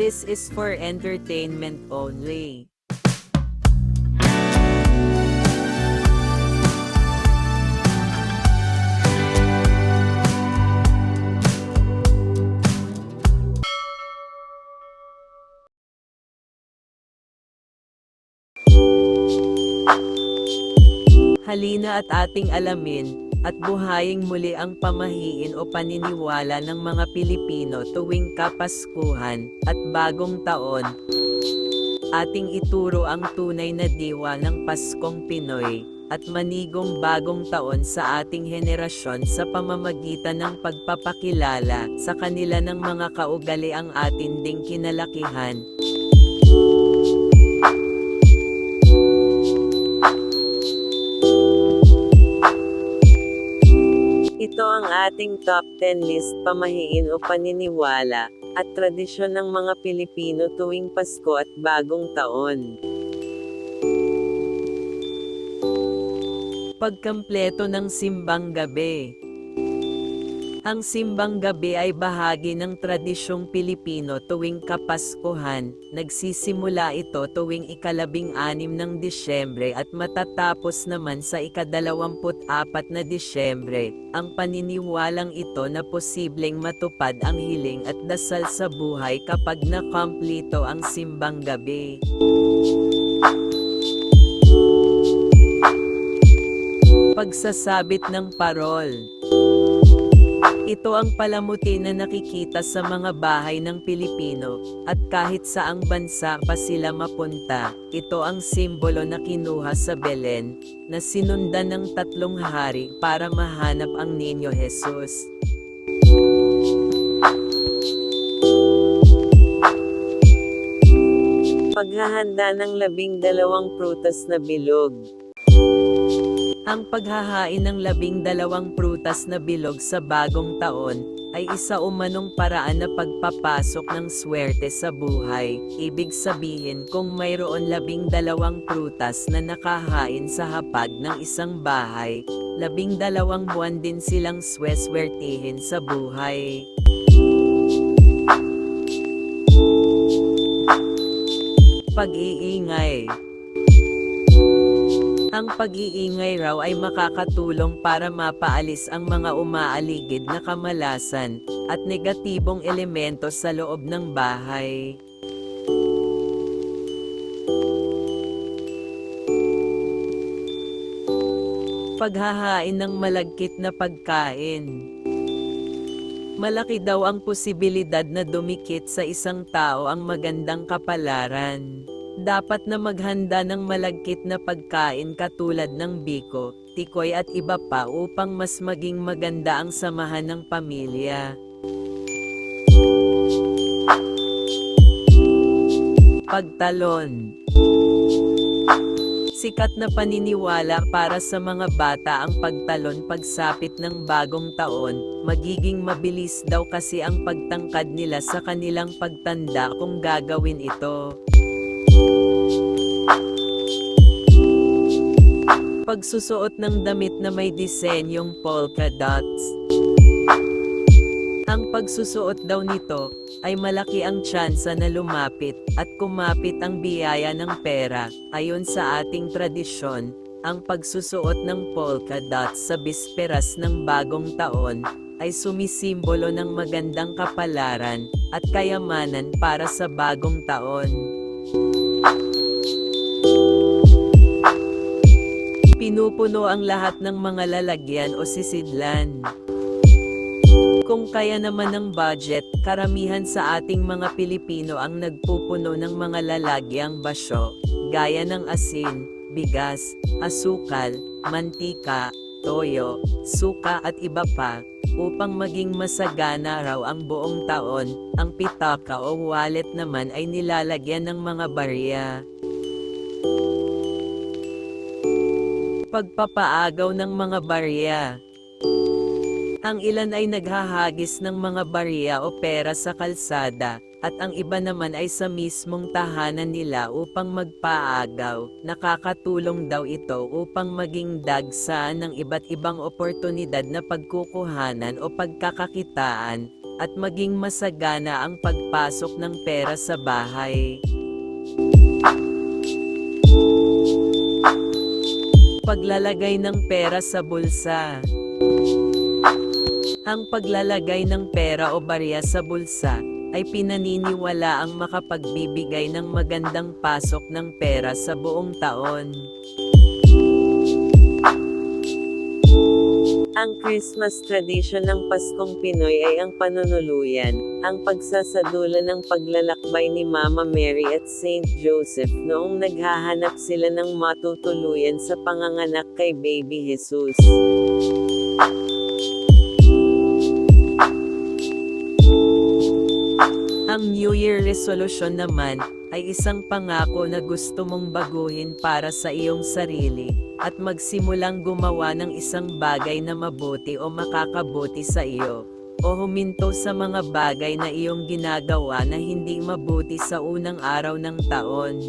This is for entertainment only. Halina at ating alamin at buhayin muli ang pamahiin o paniniwala ng mga Pilipino tuwing Kapaskuhan at Bagong Taon. Ating ituro ang tunay na diwa ng Paskong Pinoy at manigong bagong taon sa ating henerasyon sa pamamagitan ng pagpapakilala sa kanila ng mga kaugali ang atin ding kinalakihan. Ito ang ating top 10 list pamahiin o paniniwala at tradisyon ng mga Pilipino tuwing Pasko at Bagong Taon. Pagkampleto ng Simbang Gabi Ang Simbang Gabi ay bahagi ng tradisyong Pilipino tuwing Kapaskuhan. Nagsisimula ito tuwing ikalabing anim ng Disyembre at matatapos naman sa ikadalawamput apat na Disyembre. Ang paniniwalang ito na posibleng matupad ang hiling at dasal sa buhay kapag nakomplito ang Simbang Gabi. Pagsasabit ng parol ito ang palamuti na nakikita sa mga bahay ng Pilipino, at kahit saang bansa pa sila mapunta, ito ang simbolo na kinuha sa Belen, na sinundan ng tatlong hari para mahanap ang Ninyo Jesus. Paghahanda ng labing dalawang prutas na bilog ang paghahain ng labing dalawang prutas na bilog sa bagong taon ay isa umanong paraan na pagpapasok ng swerte sa buhay. Ibig sabihin kung mayroon labing dalawang prutas na nakahain sa hapag ng isang bahay, labing dalawang buwan din silang sweswertihin sa buhay. Pag-iingay ang pag-iingay raw ay makakatulong para mapaalis ang mga umaaligid na kamalasan at negatibong elemento sa loob ng bahay. Paghahain ng malagkit na pagkain. Malaki daw ang posibilidad na dumikit sa isang tao ang magandang kapalaran. Dapat na maghanda ng malagkit na pagkain katulad ng biko, tikoy at iba pa upang mas maging maganda ang samahan ng pamilya. Pagtalon Sikat na paniniwala para sa mga bata ang pagtalon pagsapit ng bagong taon, magiging mabilis daw kasi ang pagtangkad nila sa kanilang pagtanda kung gagawin ito. Pagsusuot ng damit na may disenyong polka dots. Ang pagsusuot daw nito ay malaki ang tsansa na lumapit at kumapit ang biyaya ng pera. Ayon sa ating tradisyon, ang pagsusuot ng polka dots sa bisperas ng bagong taon ay sumisimbolo ng magandang kapalaran at kayamanan para sa bagong taon. Pinupuno ang lahat ng mga lalagyan o sisidlan. Kung kaya naman ng budget, karamihan sa ating mga Pilipino ang nagpupuno ng mga lalagyang basyo, gaya ng asin, bigas, asukal, mantika, toyo, suka at iba pa, upang maging masagana raw ang buong taon, ang pitaka o wallet naman ay nilalagyan ng mga barya. Pagpapaagaw ng mga barya ang ilan ay naghahagis ng mga barya o pera sa kalsada, at ang iba naman ay sa mismong tahanan nila upang magpaagaw. Nakakatulong daw ito upang maging dagsaan ng iba't ibang oportunidad na pagkukuhanan o pagkakakitaan, at maging masagana ang pagpasok ng pera sa bahay. Paglalagay ng pera sa bulsa. Ang paglalagay ng pera o barya sa bulsa ay pinaniniwala ang makapagbibigay ng magandang pasok ng pera sa buong taon. Ang Christmas tradition ng Paskong Pinoy ay ang panunuluyan, ang pagsasadula ng paglalakbay ni Mama Mary at Saint Joseph noong naghahanap sila ng matutuluyan sa panganganak kay Baby Jesus. Ang New Year resolution naman ay isang pangako na gusto mong baguhin para sa iyong sarili at magsimulang gumawa ng isang bagay na mabuti o makakabuti sa iyo o huminto sa mga bagay na iyong ginagawa na hindi mabuti sa unang araw ng taon.